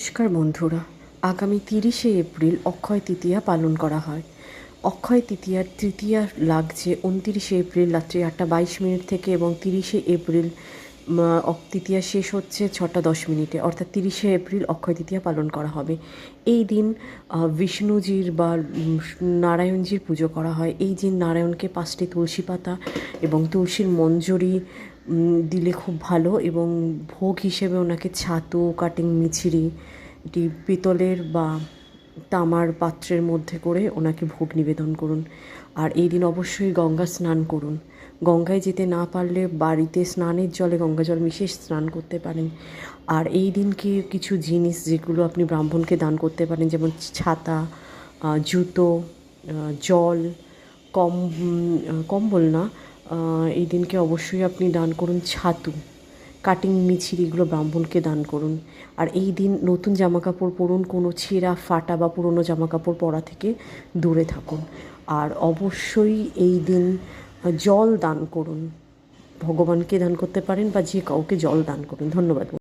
নমস্কার বন্ধুরা। আগামী তিরিশে এপ্রিল অক্ষয় তৃতীয়া পালন করা হয়। অক্ষয় তৃতীয়ার তৃতীয়া লাগছে উনতিরিশে এপ্রিল রাত্রি আটটা বাইশ মিনিট থেকে এবং তিরিশে এপ্রিল তৃতীয়া শেষ হচ্ছে ছটা দশ মিনিটে। অর্থাৎ তিরিশে এপ্রিল অক্ষয় তৃতীয়া পালন করা হবে। এই দিন বিষ্ণুজির বা নারায়ণজির পুজো করা হয়। এই দিন নারায়ণকে পাঁচটি তুলসী পাতা এবং তুলসীর মঞ্জরি দিলে খুব ভালো এবং ভোগ হিসেবে ওনাকে ছাতু, কাটিং মিছিরি, এটি পিতলের বা তামার পাত্রের মধ্যে করে ওনাকে ভোগ নিবেদন করুন। আর এই দিন অবশ্যই গঙ্গা স্নান করুন। গঙ্গায় যেতে না পারলে বাড়িতে স্নানের জলে গঙ্গা জল মিশিয়ে স্নান করতে পারেন। আর এই দিনকে কিছু জিনিস যেগুলো আপনি ব্রাহ্মণকে দান করতে পারেন, যেমন ছাতা জুতো জল, কম কম্বল না এই দিনকে অবশ্যই আপনি দান করুন ছাতু কাটিং মিছিল এগুলো ব্রাহ্মণকে দান করুন। আর এই দিন নতুন জামাকাপড় পরুন, কোনো ছেঁড়া, ফাটা বা পুরনো জামা কাপড় পরা থেকে দূরে থাকুন। আর অবশ্যই এই দিন জল দান করুন। ভগবানকে দান করতে পারেন বা যে কাউকে জল দান করুন। ধন্যবাদ।